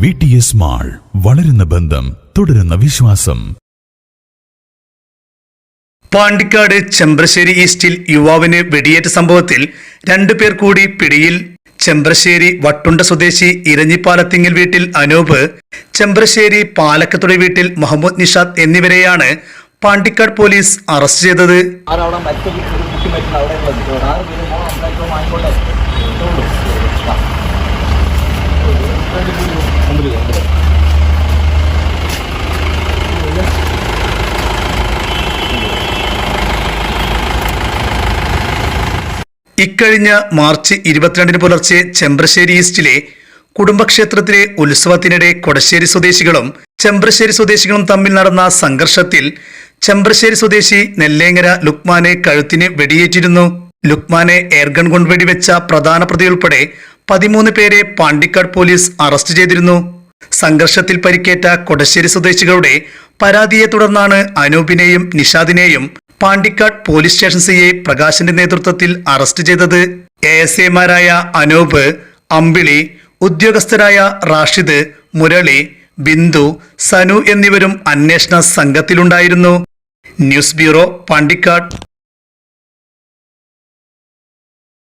V T S mall വളരുന്ന ബന്ധം തുടരുന്ന വിശ്വാസം. പാണ്ടിക്കാട് ചെമ്പ്രശ്ശേരി ഈസ്റ്റിൽ യുവാവിന് വെടിയേറ്റ സംഭവത്തിൽ രണ്ടുപേർ കൂടി പിടിയിൽ. ചെമ്പ്രശ്ശേരി വട്ടുണ്ട സ്വദേശി ഇരഞ്ഞിപ്പാലത്തിങ്ങൽ വീട്ടിൽ അനൂപ് ചെമ്പ്രശ്ശേരി പാലക്കത്തുടി വീട്ടിൽ മുഹമ്മദ് നിഷാദ് എന്നിവരെയാണ് പാണ്ടിക്കാട് പോലീസ് അറസ്റ്റ് ചെയ്തത്. അവിടെ ഇക്കഴിഞ്ഞ മാർച്ച് ഇരുപത്തിരണ്ടിന് പുലർച്ചെ ചെമ്പ്രശ്ശേരി ഈസ്റ്റിലെ കുടുംബക്ഷേത്രത്തിലെ ഉത്സവത്തിനിടെ കൊടശ്ശേരി സ്വദേശികളും ചെമ്പ്രശ്ശേരി സ്വദേശികളും തമ്മിൽ നടന്ന സംഘർഷത്തിൽ ചെമ്പ്രശ്ശേരി സ്വദേശി നെല്ലേങ്ങര ലുക്മാനെ കഴുത്തിന് വെടിയേറ്റിരുന്നു. ലുക്മാനെ എയർഗൺ കൊണ്ട് വെടിവെച്ച പ്രധാന പ്രതി ഉൾപ്പെടെ പതിമൂന്ന് പേരെ പാണ്ടിക്കാട് പോലീസ് അറസ്റ്റ് ചെയ്തിരുന്നു. സംഘർഷത്തിൽ പരിക്കേറ്റ കൊടശ്ശേരി സ്വദേശികളുടെ പരാതിയെ തുടർന്നാണ് അനൂപിനെയും നിഷാദിനെയും പാണ്ടിക്കാട് പോലീസ് സ്റ്റേഷൻ സി പ്രകാശിന്റെ നേതൃത്വത്തിൽ അറസ്റ്റ് ചെയ്തത് എ എസ് എമാരായ അനൂപ് അമ്പിളി ഉദ്യോഗസ്ഥരായ റാഷിദ് മുരളി ബിന്ദു സനു എന്നിവരും അന്വേഷണ സംഘത്തിലുണ്ടായിരുന്നു. News bureau Pandikkad.